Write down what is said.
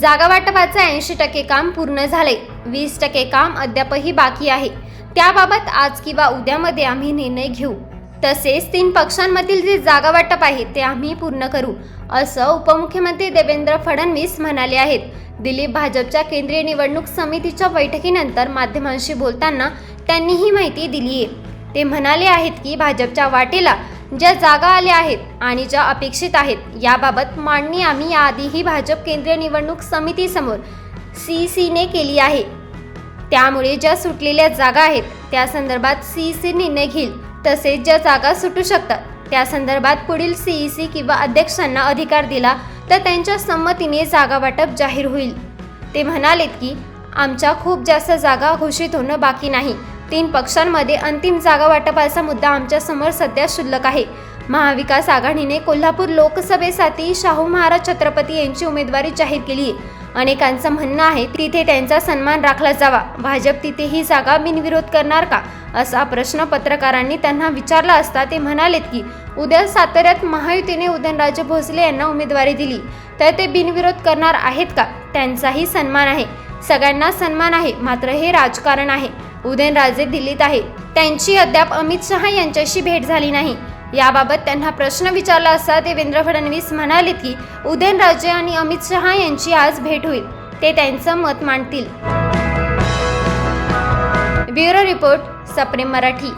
जागा वाटपाचे ऐंशी टक्के काम पूर्ण झाले वीस टक्के काम अद्यापही बाकी आहे. त्याबाबत आज किंवा उद्यामध्ये आम्ही निर्णय घेऊ. तसेच तीन पक्षांमधील जे जागा वाटप आहे ते आम्ही पूर्ण करू असं उपमुख्यमंत्री देवेंद्र फडणवीस म्हणाले आहेत. दिल्ली भाजपच्या केंद्रीय निवडणूक समितीच्या बैठकीनंतर माध्यमांशी बोलताना त्यांनी ही माहिती दिली आहे ते म्हणाले आहेत की भाजपच्या वाटेला ज्या जागा आल्या आहेत आणि ज्या अपेक्षित आहेत याबाबत मांडणी आम्ही याआधीही भाजप केंद्रीय निवडणूक समितीसमोर सी सीने केली आहे. त्यामुळे ज्या सुटलेल्या जागा आहेत त्या संदर्भात सी सी निर्णय घेईल. तसेच ज्या जागा सुटू शकतात त्या संदर्भात पुढील सीईसी किंवा अध्यक्षांना अधिकार दिला तर त्यांच्या संमतीने जागा वाटप जाहीर होईल. ते म्हणालेत की आमच्या खूप जास्त जागा घोषित होणं बाकी नाही. तीन पक्षांमध्ये अंतिम जागा वाटपाचा मुद्दा आमच्यासमोर सध्या शिल्लक आहे. महाविकास आघाडीने कोल्हापूर लोकसभेसाठी शाहू महाराज छत्रपती यांची उमेदवारी जाहीर केली आहे. अनेकांचं म्हणणं आहे तिथे त्यांचा सन्मान राखला जावा. भाजप तिथे ही जागा बिनविरोध करणार का? असा प्रश्न पत्रकारांनी त्यांना विचारला असता ते म्हणालेत की उद्या साताऱ्यात महायुतीने उदयनराजे भोसले यांना उमेदवारी दिली. तर ते बिनविरोध करणार आहेत का? त्यांचाही सन्मान आहे. सगळ्यांना सन्मान आहे मात्र हे राजकारण आहे. उदयनराजे दिल्लीत आहेत त्यांची अद्याप अमित शहा यांच्याशी भेट झाली नाही. याबाबत त्यांना प्रश्न विचारला असता देवेंद्र फडणवीस म्हणाले की उदयनराजे आणि अमित शहा यांची आज भेट होईल. ते त्यांचं मत मांडतील. ब्युरो रिपोर्ट सप्रेम मराठी.